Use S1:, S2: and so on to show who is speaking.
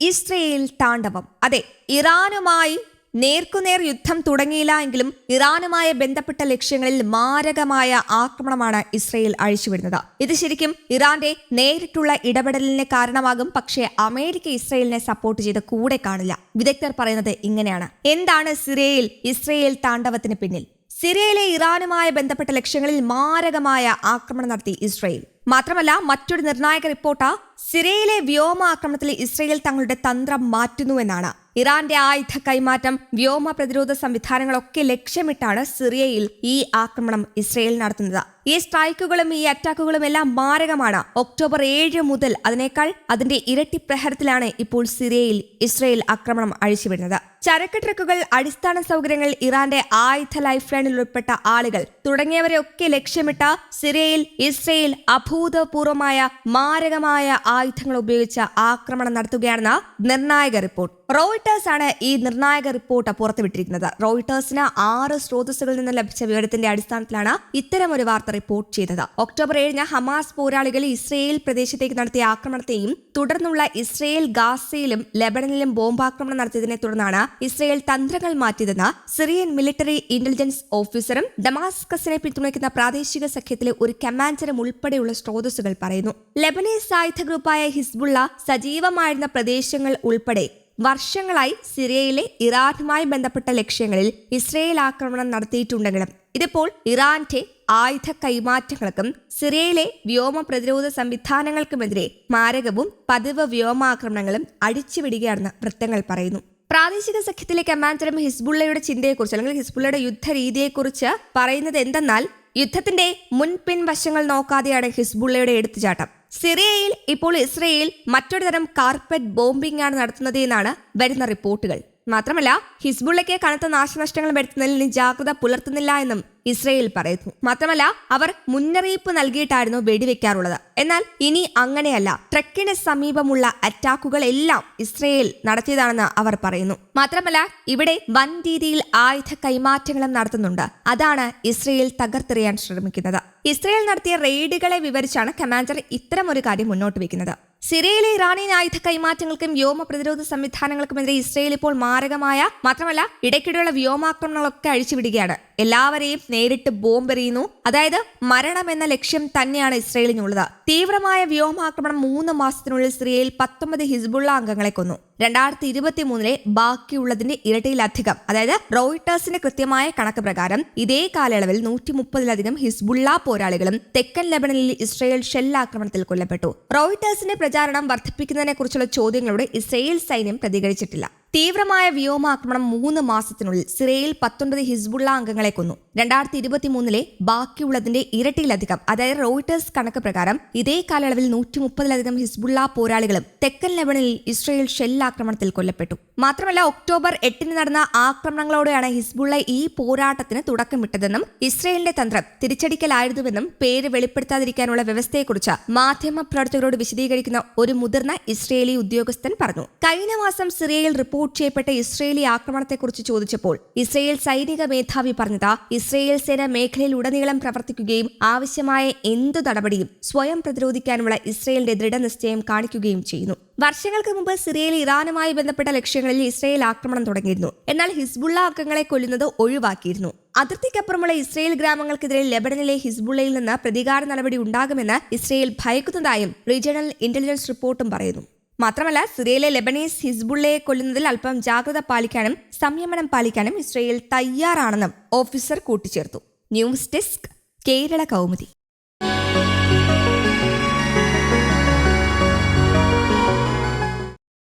S1: Israel താണ്ഡവം. അതെ ഇറാനുമായി നേർക്കുനേർ യുദ്ധം തുടങ്ങിയില്ല എങ്കിലും ഇറാനുമായി ബന്ധപ്പെട്ട ലക്ഷ്യങ്ങളിൽ മാരകമായ ആക്രമണമാണ് ഇസ്രയേൽ അഴിച്ചുവിടുന്നത്. ഇത് ശരിക്കും ഇറാന്റെ നേരിട്ടുള്ള ഇടപെടലിന് കാരണമാകും പക്ഷേ അമേരിക്ക ഇസ്രയേലിനെ സപ്പോർട്ട് ചെയ്ത് കൂടെ കാണില്ല. വിദഗ്ധർ പറയുന്നത് ഇങ്ങനെയാണ്. എന്താണ് സിറിയയിൽ ഇസ്രയേൽ താണ്ഡവത്തിന് പിന്നിൽ? സിറിയയിലെ ഇറാനുമായി ബന്ധപ്പെട്ട ലക്ഷ്യങ്ങളിൽ മാരകമായ ആക്രമണം നടത്തി ഇസ്രയേൽ. മാത്രമല്ല മറ്റൊരു നിർണായക റിപ്പോർട്ട് സിറിയയിലെ വ്യോമാക്രമണത്തിൽ ഇസ്രയേൽ തങ്ങളുടെ തന്ത്രം മാറ്റുന്നുവെന്നാണ്. ഇറാന്റെ ആയുധ കൈമാറ്റം വ്യോമ പ്രതിരോധ സംവിധാനങ്ങളൊക്കെ ലക്ഷ്യമിട്ടാണ് സിറിയയിൽ ഈ ആക്രമണം ഇസ്രയേൽ നടത്തുന്നത്. ഈ സ്ട്രൈക്കുകളും ഈ അറ്റാക്കുകളും എല്ലാം മാരകമാണ്. ഒക്ടോബർ ഏഴ് മുതൽ അതിനേക്കാൾ അതിന്റെ ഇരട്ടി പ്രഹരത്തിലാണ് ഇപ്പോൾ സിറിയയിൽ ഇസ്രയേൽ ആക്രമണം അഴിച്ചുവിടുന്നത്. ചരക്ക് ട്രക്കുകൾ അടിസ്ഥാന സൗകര്യങ്ങൾ ഇറാന്റെ ആയുധ ലൈഫ് ലൈനിൽ ഉൾപ്പെട്ട ആളുകൾ തുടങ്ങിയവരെയൊക്കെ ലക്ഷ്യമിട്ട സിറിയയിൽ ഇസ്രയേൽ അഭൂതപൂർവമായ മാരകമായ ആയുധങ്ങൾ ഉപയോഗിച്ച് ആക്രമണം നടത്തുകയാണെന്ന് നിർണായക റിപ്പോർട്ട്. റോയിട്ടേഴ്സ് ആണ് ഈ നിർണായക റിപ്പോർട്ട് പുറത്തുവിട്ടിരിക്കുന്നത്. റോയിട്ടേഴ്സിന് ആറ് സ്രോതസ്സുകളിൽ നിന്ന് ലഭിച്ച വിവരത്തിന്റെ അടിസ്ഥാനത്തിലാണ് ഇത്തരം ഒരു വാർത്ത റിപ്പോർട്ട് ചെയ്തത്. ഒക്ടോബർ ഏഴിന് ഹമാസ് പോരാളികൾ ഇസ്രയേൽ പ്രദേശത്തേക്ക് നടത്തിയ ആക്രമണത്തെയും തുടർന്നുള്ള ഇസ്രയേൽ ഗാസയിലും ലെബനനിലും ബോംബാക്രമണം നടത്തിയതിനെ തുടർന്നാണ് ഇസ്രയേൽ തന്ത്രങ്ങൾ മാറ്റിയതെന്ന് സിറിയൻ മിലിറ്ററി ഇന്റലിജൻസ് ഓഫീസറും ഡമാസ്കസിനെ പിന്തുണയ്ക്കുന്ന പ്രാദേശിക സഖ്യത്തിലെ ഒരു കമാൻഡറും ഉൾപ്പെടെയുള്ള സ്രോതസ്സുകൾ പറയുന്നു. ലെബനീസ് ആയുധ ഗ്രൂപ്പായ ഹിസ്ബുള്ള സജീവമായിരുന്ന പ്രദേശങ്ങൾ ഉൾപ്പെടെ വർഷങ്ങളായി സിറിയയിലെ ഇറാനുമായി ബന്ധപ്പെട്ട ലക്ഷ്യങ്ങളിൽ ഇസ്രയേൽ ആക്രമണം നടത്തിയിട്ടുണ്ടെങ്കിലും ഇതിപ്പോൾ ഇറാന്റെ ആയുധ കൈമാറ്റങ്ങൾക്കും സിറിയയിലെ വ്യോമ പ്രതിരോധ സംവിധാനങ്ങൾക്കുമെതിരെ മാരകവും പതിവ് വ്യോമാക്രമണങ്ങളും അടിച്ചുവിടുകയാണെന്ന് വൃത്തങ്ങൾ പറയുന്നു. പ്രാദേശിക സഖ്യത്തിലെ കമാൻഡറും ഹിസ്ബുള്ളയുടെ ചിന്തയെക്കുറിച്ച് അല്ലെങ്കിൽ ഹിസ്ബുള്ളയുടെ യുദ്ധരീതിയെക്കുറിച്ച് പറയുന്നത് എന്തെന്നാൽ യുദ്ധത്തിന്റെ മുൻപിൻ വശങ്ങൾ നോക്കാതെയാണ് ഹിസ്ബുള്ളയുടെ എടുത്തുചാട്ടം. സിറിയയിൽ ഇപ്പോൾ ഇസ്രയേൽ മറ്റൊരു തരം കാർപ്പറ്റ് ബോംബിംഗ് ആണ് നടത്തുന്നത് എന്നാണ് വരുന്ന റിപ്പോർട്ടുകൾ. മാത്രമല്ല ഹിസ്ബുള്ളയ്ക്ക് കനത്ത നാശനഷ്ടങ്ങൾ വരുത്തുന്നതിൽ ജാഗ്രത പുലർത്തുന്നില്ല എന്നും ഇസ്രയേൽ പറയുന്നു. മാത്രമല്ല അവർ മുന്നറിയിപ്പ് നൽകിയിട്ടായിരുന്നു വെടിവെക്കാറുള്ളത്. എന്നാൽ ഇനി അങ്ങനെയല്ല. ട്രക്കിന് സമീപമുള്ള അറ്റാക്കുകൾ എല്ലാം ഇസ്രയേൽ നടത്തിയതാണെന്ന് അവർ പറയുന്നു. മാത്രമല്ല ഇവിടെ വൻ രീതിയിൽ ആയുധ കൈമാറ്റങ്ങളും നടത്തുന്നുണ്ട്. അതാണ് ഇസ്രയേൽ തകർത്തെറിയാൻ ശ്രമിക്കുന്നത്. ഇസ്രയേൽ നടത്തിയ റെയ്ഡുകളെ വിവരിച്ചാണ് കമാൻഡർ ഇത്തരമൊരു കാര്യം മുന്നോട്ട് വയ്ക്കുന്നത്. സിറിയയിലെ ഇറാനിയൻ ആയുധ കൈമാറ്റങ്ങൾക്കും വ്യോമ പ്രതിരോധ സംവിധാനങ്ങൾക്കുമെതിരെ ഇസ്രയേൽ ഇപ്പോൾ മാരകമായ മാത്രമല്ല ഇടയ്ക്കിടെയുള്ള വ്യോമാക്രമണങ്ങളൊക്കെ അഴിച്ചുവിടുകയാണ്. എല്ലാവരെയും നേരിട്ട് ബോംബെറിയുന്നു. അതായത് മരണം എന്ന ലക്ഷ്യം തന്നെയാണ് ഇസ്രയേലിനുള്ളത്. തീവ്രമായ വ്യോമാക്രമണം മൂന്ന് മാസത്തിനുള്ളിൽ സിറിയയിൽ പത്തൊമ്പത് ഹിസ്ബുള്ള അംഗങ്ങളെ കൊന്നു. രണ്ടായിരത്തി ഇരുപത്തി മൂന്നിലെ ബാക്കിയുള്ളതിന്റെ ഇരട്ടിയിലധികം അതായത് റോയിട്ടേഴ്സിന്റെ കൃത്യമായ കണക്ക് പ്രകാരം ഇതേ കാലയളവിൽ നൂറ്റി മുപ്പതിലധികം ഹിസ്ബുള്ള പോരാളികളും തെക്കൻ ലെബനനിൽ ഇസ്രയേൽ ഷെല്ലാക്രമണത്തിൽ കൊല്ലപ്പെട്ടു. റോയിട്ടേഴ്സിന്റെ പ്രചാരണം വർദ്ധിപ്പിക്കുന്നതിനെ കുറിച്ചുള്ള ചോദ്യങ്ങളോട് ഇസ്രയേൽ സൈന്യം പ്രതികരിച്ചിട്ടില്ല. തീവ്രമായ വ്യോമാക്രമണം മൂന്ന് മാസത്തിനുള്ളിൽ സിറിയയിൽ പത്തൊൻപത് ഹിസ്ബുള്ള അംഗങ്ങളെ കൊന്നു. രണ്ടായിരത്തി ഇരുപത്തി മൂന്നിലെ ബാക്കിയുള്ളതിന്റെ ഇരട്ടിയിലധികം അതായത് റോയിട്ടേഴ്സ് കണക്ക് പ്രകാരം ഇതേ കാലയളവിൽ നൂറ്റി മുപ്പതിലധികം ഹിസ്ബുള്ള പോരാളികളും തെക്കൻ ലെബണിൽ ഇസ്രയേൽ ഷെല്ലാക്രമണത്തിൽ കൊല്ലപ്പെട്ടു. മാത്രമല്ല ഒക്ടോബർ എട്ടിന് നടന്ന ആക്രമണങ്ങളോടെയാണ് ഹിസ്ബുള്ള ഈ പോരാട്ടത്തിന് തുടക്കമിട്ടതെന്നും ഇസ്രയേലിന്റെ തന്ത്രം തിരിച്ചടിക്കലായിരുന്നുവെന്നും പേര് വെളിപ്പെടുത്താതിരിക്കാനുള്ള വ്യവസ്ഥയെക്കുറിച്ച് മാധ്യമ പ്രവർത്തകരോട് വിശദീകരിക്കുന്ന ഒരു മുതിർന്ന ഇസ്രയേലി ഉദ്യോഗസ്ഥൻ പറഞ്ഞു. കഴിഞ്ഞ മാസം സിറിയയിൽ റിപ്പോർട്ട് ചെയ്യപ്പെട്ട ഇസ്രയേലി ആക്രമണത്തെക്കുറിച്ച് ചോദിച്ചപ്പോൾ ഇസ്രയേൽ സൈനിക മേധാവി പറഞ്ഞത് ഇസ്രയേൽ സേന മേഖലയിൽ ഉടനീളം പ്രവർത്തിക്കുകയും ആവശ്യമായ എന്തു നടപടിയും സ്വയം പ്രതിരോധിക്കാനുള്ള ഇസ്രയേലിന്റെ ദൃഢനിശ്ചയം കാണിക്കുകയും ചെയ്യുന്നു. വർഷങ്ങൾക്ക് മുമ്പ് സിറിയയിൽ ഇറാനുമായി ബന്ധപ്പെട്ട ലക്ഷ്യങ്ങളിൽ ഇസ്രയേൽ ആക്രമണം തുടങ്ങിയിരുന്നു. എന്നാൽ ഹിസ്ബുള്ള അംഗങ്ങളെ കൊല്ലുന്നത് ഒഴിവാക്കിയിരുന്നു. അതിർത്തിക്കപ്പുറമുള്ള ഇസ്രയേൽ ഗ്രാമങ്ങൾക്കെതിരെ ലെബനനിലെ ഹിസ്ബുള്ളയിൽ നിന്ന് പ്രതികാര നടപടി ഉണ്ടാകുമെന്ന് ഇസ്രയേൽ ഭയക്കുന്നതായും റീജിയണൽ ഇന്റലിജൻസ് റിപ്പോർട്ടും പറയുന്നു. മാത്രമല്ല സിറിയയിലെ ലെബനീസ് ഹിസ്ബുള്ളയെ കൊല്ലുന്നതിൽ അല്പം ജാഗ്രത പാലിക്കാനും സംയമനം പാലിക്കാനും ഇസ്രയേൽ തയ്യാറാണെന്നും ഓഫീസർ കൂട്ടിച്ചേർത്തു. News desk Kerala Kaumudi.